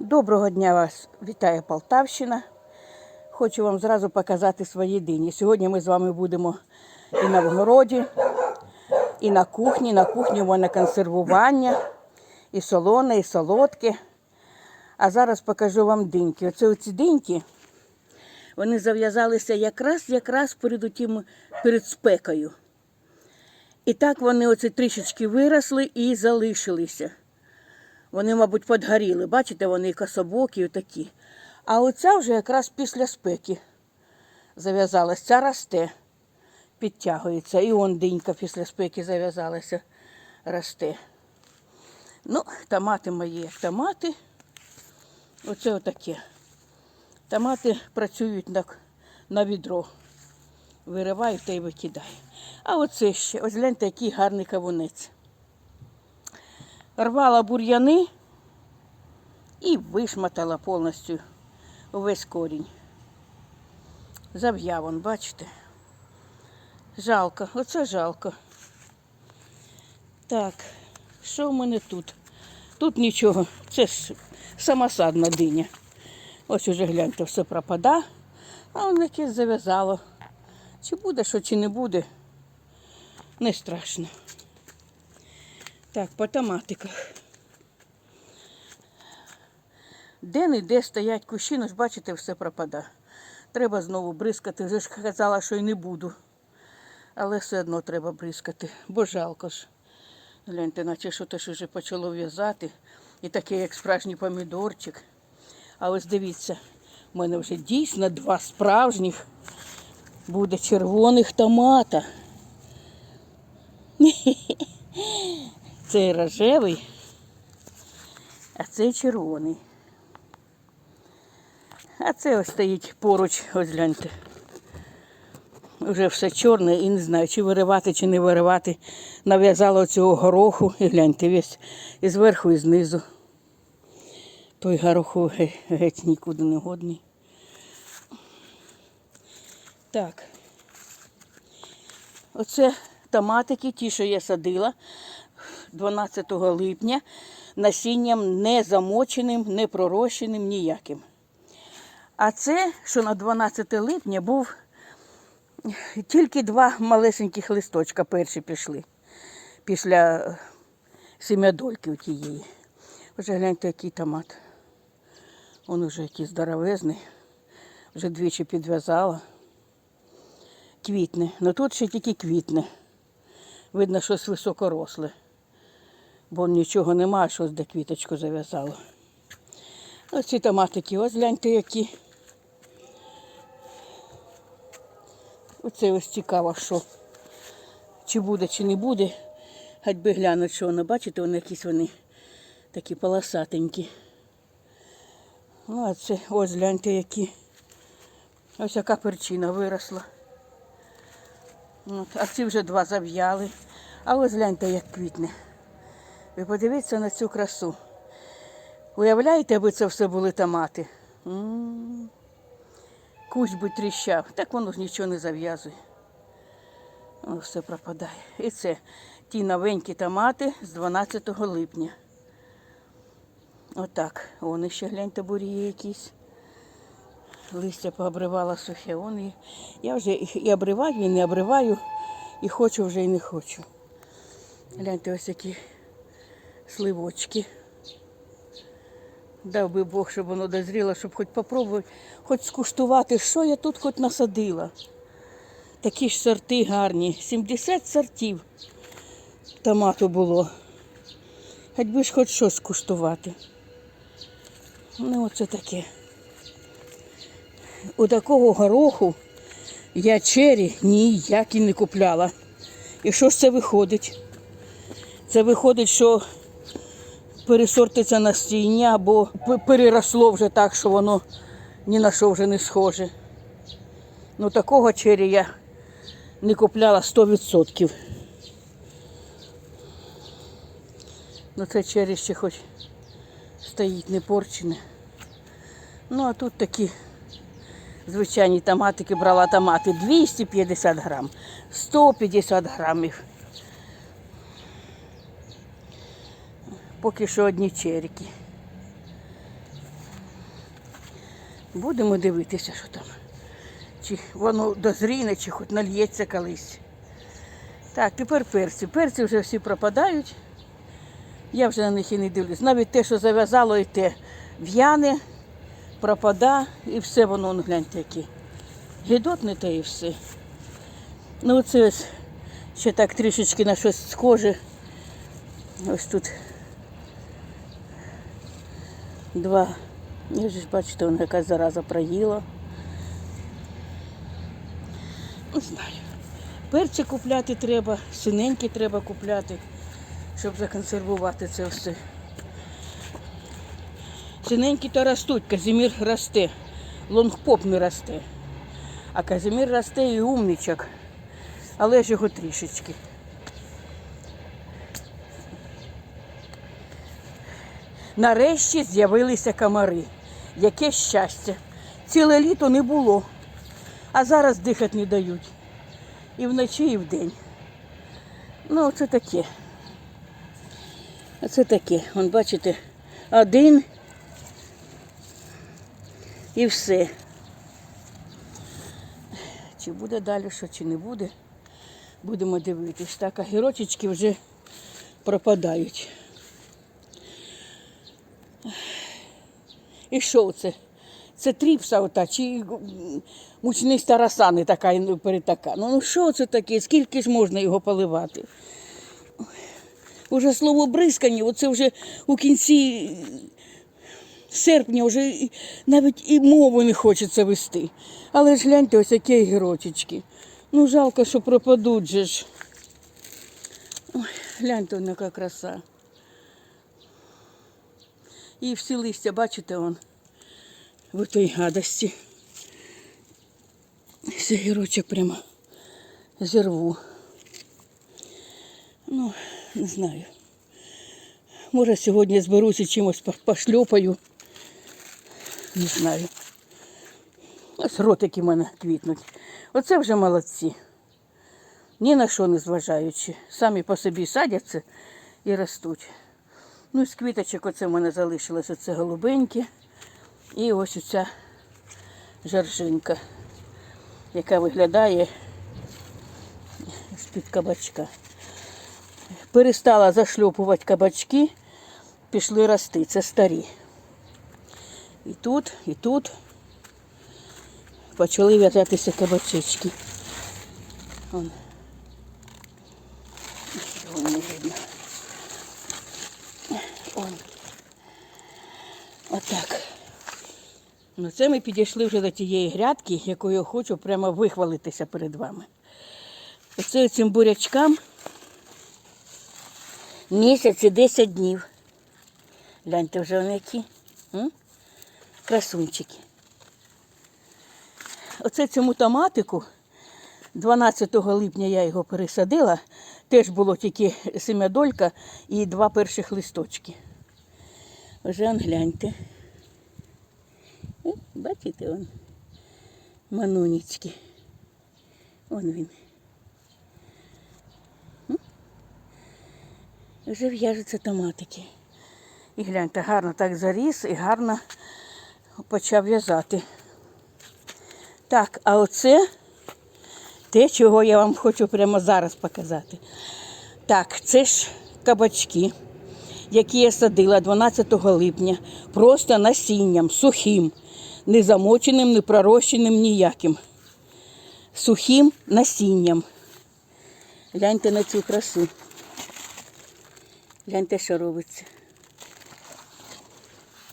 Доброго дня вас вітає Полтавщина. Хочу вам зразу показати свої дині. Сьогодні ми з вами будемо і на вгороді, і на кухні. На кухні мене консервування, і солоне, і солодке. А зараз покажу вам диньки. Оце оці диньки, вони зав'язалися якраз якраз перед, утім, перед спекою. І так вони оце трішечки виросли і залишилися. Вони, мабуть, подгоріли. Бачите, вони кособокі такі. А оця вже якраз після спеки зав'язалась. Ця росте, підтягується. І он динька після спеки зав'язалася, росте. Ну, томати мої, як томати. Оце отаке. Томати працюють на, на відро. Вириваю та й викидаю. А оце ще, ось гляньте, який гарний кавунець рвала бур'яни і вишматала повністю увесь корінь. Зав'яв он, бачите? Жалко, оце жалко. Так, що в мене тут? Тут нічого, це ж самосадна диня. Ось уже гляньте, все пропада, а воно якесь зав'язало. Чи буде що, чи не буде, не страшно. Так, по томатиках. Де-не-де стоять кущі, ну ж бачите, все пропада. Треба знову бризкати. Вже ж казала, що й не буду. Але все одно треба бризкати, бо жалко ж. Гляньте, наче що теж вже почало в'язати. І таке, як справжній помідорчик. А ось дивіться, в мене вже дійсно два справжніх буде червоних томата. Цей рожевий, а цей червоний. А це ось стоїть поруч, ось гляньте. Вже все чорне і не знаю, чи виривати, чи не виривати. Нав'язала цього гороху і гляньте, весь і зверху, і знизу. Той гороху ге- геть нікуди не годний. Так. Оце томатики, ті, що я садила 12 липня, насінням не замоченим, не пророщеним ніяким. А це, що на 12 липня був тільки два малесеньких листочка перші пішли після е, семядольки тієї. Вже гляньте, який томат. Він вже який здоровезний, вже двічі підв'язала. Квітне. Ну тут ще тільки квітне. Видно, щось високоросле. Бо нічого немає, щось де квіточку зав'язало. Ось ці томатики, ось гляньте які. Оце ось цікаво, що чи буде, чи не буде. Хоч би глянуть, що воно, бачите, вони якісь вони такі полосатенькі. Ну, а це ось гляньте які. Ось яка перчина виросла. От, а ці вже два зав'яли. А ось гляньте, як квітне. Ви подивіться на цю красу. Уявляєте, аби це все були томати? М. Би тріщав, так воно ж нічого не зав'язує. О, все пропадає. І це ті новенькі томати з 12 липня. Отак. Вони ще гляньте бурії якісь. Листя пообривала сухе. Вон і... Я вже і обриваю, і не обриваю, і хочу вже і не хочу. Гляньте, ось які сливочки. Дав би Бог, щоб воно дозріло, щоб хоч попробувати, хоч скуштувати, що я тут хоч насадила. Такі ж сорти гарні. 70 сортів томату було. Хоч би ж хоч щось скуштувати. Ну, оце таке. У такого гороху я чері ніякі не купляла. І що ж це виходить? Це виходить, що пересортиться насіння, або п- переросло вже так, що воно ні на що вже не схоже. Ну такого чері я не купляла 100%. Ну це чері ще хоч стоїть не порчене. Ну а тут такі звичайні томатики брала томати 250 грам, 150 грамів. Поки що одні черіки. Будемо дивитися, що там. Чи воно дозріне, чи хоч нальється колись. Так, тепер перці. Перці вже всі пропадають. Я вже на них і не дивлюсь. Навіть те, що зав'язало, і те в'яне, пропада, і все воно, ну гляньте, яке. Гідотне те і все. Ну оце ось ще так трішечки на щось схоже. Ось тут два. Я ж бачите, вона якась зараза проїла. Не знаю. Перці купляти треба, синенькі треба купляти, щоб законсервувати це все. Синенькі то ростуть, Казімір росте, лонгпоп не росте. А Казімір росте і умничок, але ж його трішечки. Нарешті з'явилися комари. Яке щастя. Ціле літо не було, а зараз дихати не дають. І вночі, і вдень. Ну, це таке. Оце таке. Вон, бачите, один і все. Чи буде далі що, чи не буде, будемо дивитись. Так, а гірочечки вже пропадають. І що це? Це тріпса ота, чи мучниста роса не така і перетака. Ну, ну що це таке? Скільки ж можна його поливати? Уже слово бризкання, оце вже у кінці серпня вже навіть і мову не хочеться вести. Але ж гляньте, ось які гірочечки. Ну, жалко, що пропадуть же ж. Ой, гляньте, яка краса. І всі листя, бачите, он в той гадості. Цей прямо зірву. Ну, не знаю. Може, сьогодні зберуся чимось пошльопаю. Не знаю. Ось ротики в мене квітнуть. Оце вже молодці. Ні на що не зважаючи. Самі по собі садяться і ростуть. Ну, з квіточок оце в мене залишилось оце голубеньке. І ось оця жаржинка, яка виглядає з-під кабачка. Перестала зашльопувати кабачки, пішли рости. Це старі. І тут, і тут почали в'язатися кабачечки. Вон. Його не видно. Он. Отак. Ну, це ми підійшли вже до тієї грядки, якою я хочу прямо вихвалитися перед вами. Оце цим бурячкам місяць і 10 днів. Гляньте, вже вони які. М? Красунчики. Оце цьому томатику 12 липня я його пересадила. Теж було тільки семядолька і два перших листочки. Вже он гляньте. Бачите он. Мануніцькі. Он він. Вже в'яжуться томатики. І гляньте, гарно так заріс і гарно почав в'язати. Так, а оце те, чого я вам хочу прямо зараз показати. Так, це ж кабачки, які я садила 12 липня, просто насінням, сухим, не замоченим, не пророщеним ніяким. Сухим насінням. Гляньте на цю красу. Гляньте, що робиться.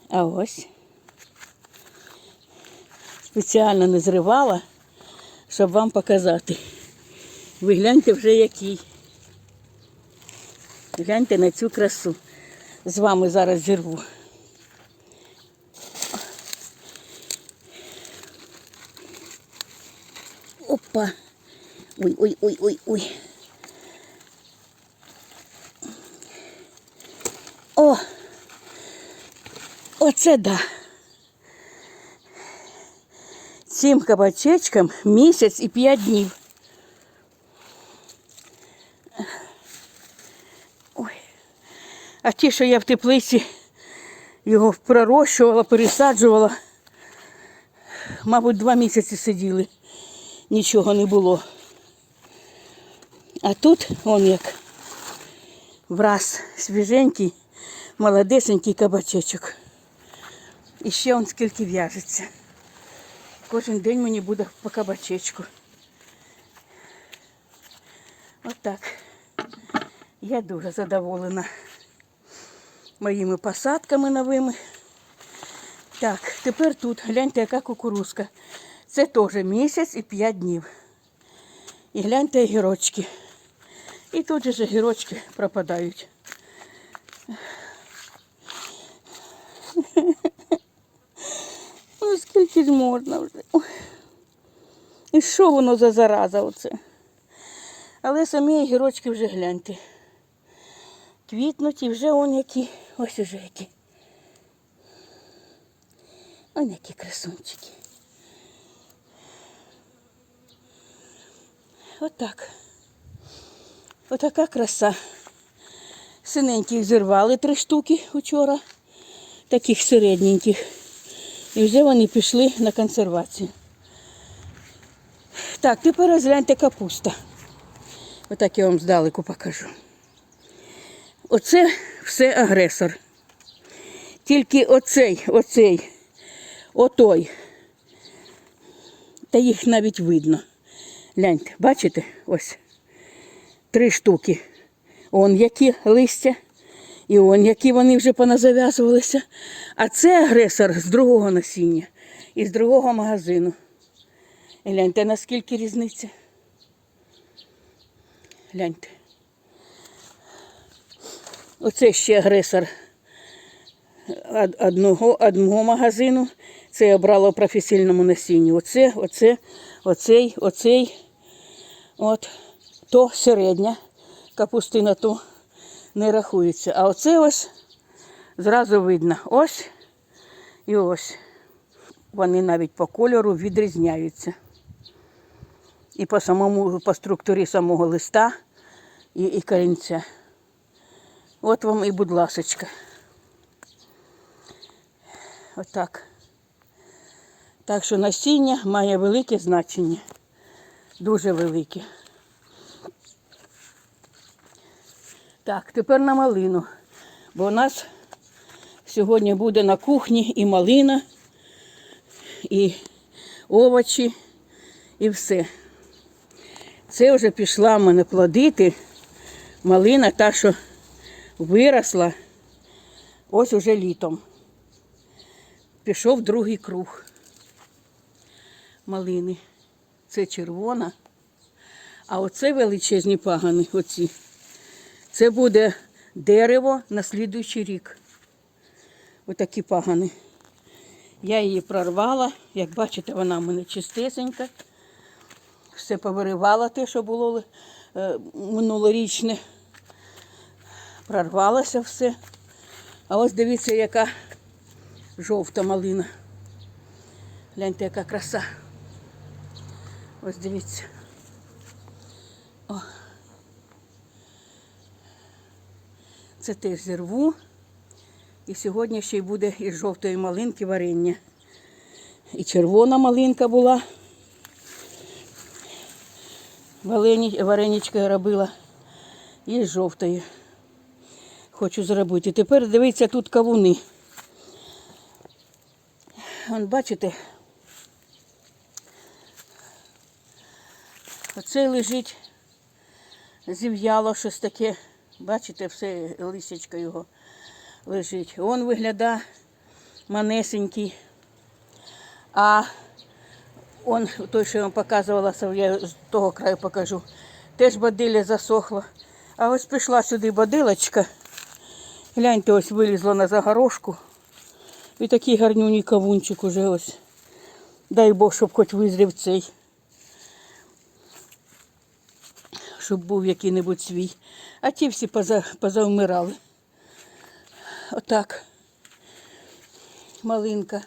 А ось. Спеціально не зривала, щоб вам показати. Ви гляньте вже який. Гляньте на цю красу. З вами зараз зірву. Опа. Ой, ой, ой, ой, ой. О! Оце да. Цим кабачечкам місяць і п'ять днів. А ті, що я в теплиці його пророщувала, пересаджувала, мабуть, два місяці сиділи, нічого не було. А тут он як враз свіженький, молодесенький кабачечок. І ще он скільки в'яжеться. Кожен день мені буде по кабачечку. Отак. Я дуже задоволена моїми посадками новими. Так, тепер тут гляньте, яка кукурузка. Це теж місяць і 5 днів. І гляньте огірочки. І тут же ж огірочки пропадають. Ну скільки ж можна вже. І що воно за зараза оце? Але самі огірочки вже гляньте. Квітнуть і вже он які. Ось уже які. Ось які красунчики. Отак. Отака краса. Синеньких зірвали три штуки вчора, таких середненьких. І вже вони пішли на консервацію. Так, тепер розгляньте капуста. Отак я вам здалеку покажу. Оце все агресор. Тільки оцей, оцей, отой. Та їх навіть видно. Гляньте, бачите? Ось. Три штуки. Он які листя. І он які вони вже поназав'язувалися. А це агресор з другого насіння і з другого магазину. Гляньте, наскільки різниця. Гляньте. Оце ще агресор одного, одного магазину. Це я брала в професійному насінні. Оце, оце, оцей, оцей. От. То середня капустина, то не рахується. А оце ось зразу видно. Ось і ось. Вони навіть по кольору відрізняються. І по самому, по структурі самого листа і, і корінця. От вам і будь ласочка. Отак. Так що насіння має велике значення. Дуже велике. Так, тепер на малину. Бо у нас сьогодні буде на кухні і малина, і овочі, і все. Це вже пішла в мене плодити. Малина та, що виросла ось уже літом. Пішов другий круг малини. Це червона. А оце величезні пагани, оці. Це буде дерево на слідуючий рік. Отакі пагани. Я її прорвала. Як бачите, вона в мене чистесенька. Все повиривала те, що було е, минулорічне. Прорвалося все. А ось дивіться, яка жовта малина. Гляньте, яка краса. Ось дивіться. О. Це теж зірву. І сьогодні ще й буде із жовтої малинки варення. І червона малинка була. Вареничка робила. І жовтої. Хочу зробити. Тепер дивіться, тут кавуни. Вон, бачите? Оце лежить, зів'яло щось таке. Бачите, все лисячка його лежить. Он виглядає манесенький. А он, той, що я вам показувала, я з того краю покажу, теж бадилля засохло. А ось прийшла сюди бадилочка. Гляньте, ось вилізло на загорошку. І такий гарнюній кавунчик уже ось. Дай Бог, щоб хоч визрів цей. Щоб був який-небудь свій. А ті всі поза, позавмирали. Отак. Малинка.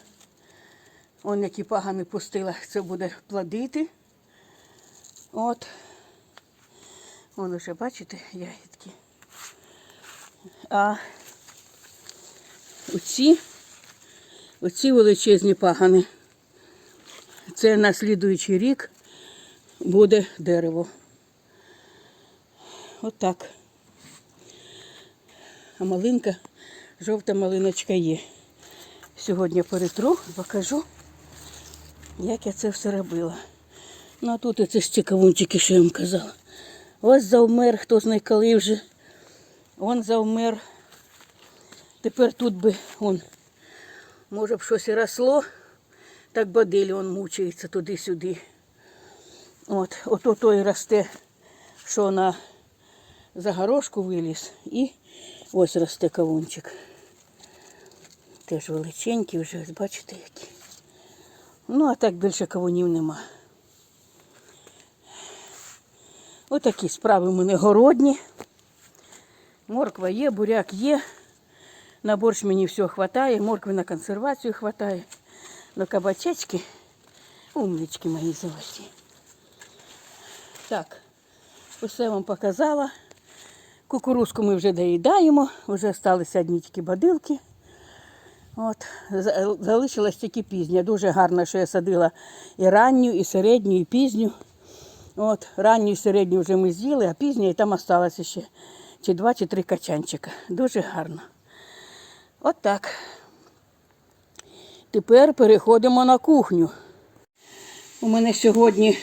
Он які пагани пустила. Це буде плодити. От. Вон уже, бачите, ягідки. А оці, оці величезні пагани. це на слідуючий рік буде дерево. Отак. А малинка, жовта малиночка є. Сьогодні перетру, покажу, як я це все робила. Ну а тут оце ж ці кавунчики, що я вам казала. Ось завмер, хто знає коли вже. Он завмер. Тепер тут би он, може б щось і росло, так бадилі он мучається туди-сюди. От, от ото і росте, що на загорошку виліз. І ось росте кавунчик. Теж величенький вже, бачите які. Ну, а так більше кавунів нема. Отакі справи в мене городні. Морква є, буряк є. На борщ мені всього вистачає, моркви на консервацію вистачає. На кабачечки, умнички мої золоті. Так, усе вам показала. Кукурузку ми вже доїдаємо, вже залишилися одні тільки бадилки. От, залишилась тільки пізня. Дуже гарно, що я садила і ранню, і середню, і пізню. От, ранню і середню вже ми з'їли, а пізню і там осталося ще чи два, чи три качанчика. Дуже гарно. От. Тепер переходимо на кухню. У мене сьогодні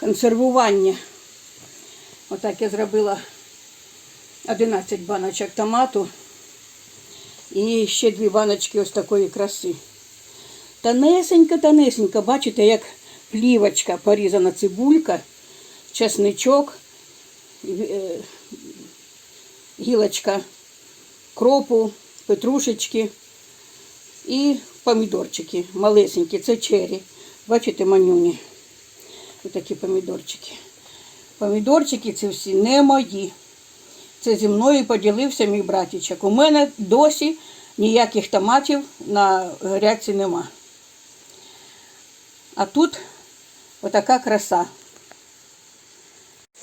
консервування. Отак я зробила 11 баночок томату і ще дві баночки ось такої краси. Тонесенька, тонесенька, бачите, як плівочка порізана цибулька, чесничок, е, гілочка кропу, петрушечки і помідорчики малесенькі. Це чері. Бачите, манюні. Отакі помідорчики. Помідорчики ці всі не мої. Це зі мною поділився мій братічок. У мене досі ніяких томатів на грядці нема. А тут отака краса.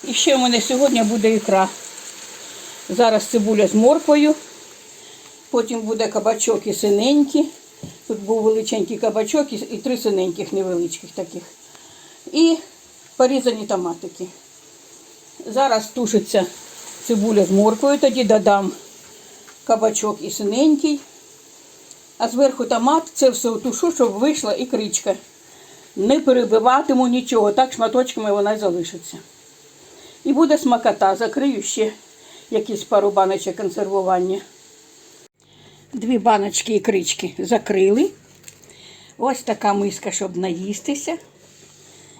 І ще в мене сьогодні буде ікра. Зараз цибуля з морквою. Потім буде кабачок і синенький. Тут був величенький кабачок і і три синеньких невеличких таких. І порізані томатики. Зараз тушиться цибуля з морквою, тоді додам кабачок і синенький. А зверху томат, це все тушу, щоб вийшла ікричка. Не перебиватиму нічого, так шматочками вона й залишиться. І буде смакота. Закрию ще якісь пару баночок консервування. Дві баночки ікрички закрили. Ось така миска, щоб наїстися.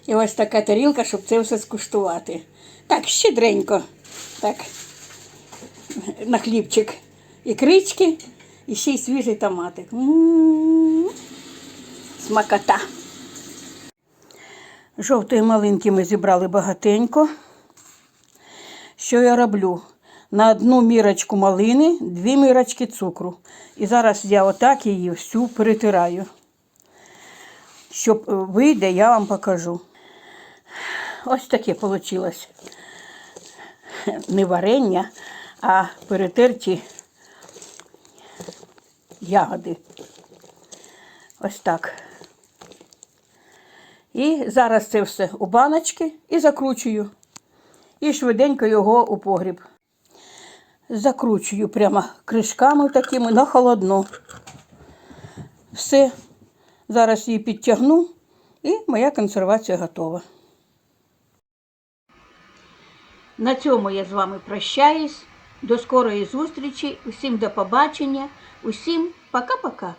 І ось така тарілка, щоб це все скуштувати. Так, щедренько. Так, на хлібчик ікрички і ще й свіжий томатик. М-м-м. Смакота. Жовтої малинки ми зібрали багатенько. Що я роблю? На одну мірочку малини, дві мірочки цукру. І зараз я отак її всю перетираю. Щоб е, вийде, я вам покажу. Ось таке вийшло. Не варення, а перетерті ягоди. Ось так. І зараз це все у баночки і закручую. І швиденько його у погріб. Закручую прямо кришками такими на холодно. Все. Зараз її підтягну і моя консервація готова. На цьому я з вами прощаюсь. До скорої зустрічі. Усім до побачення. Усім пока-пока.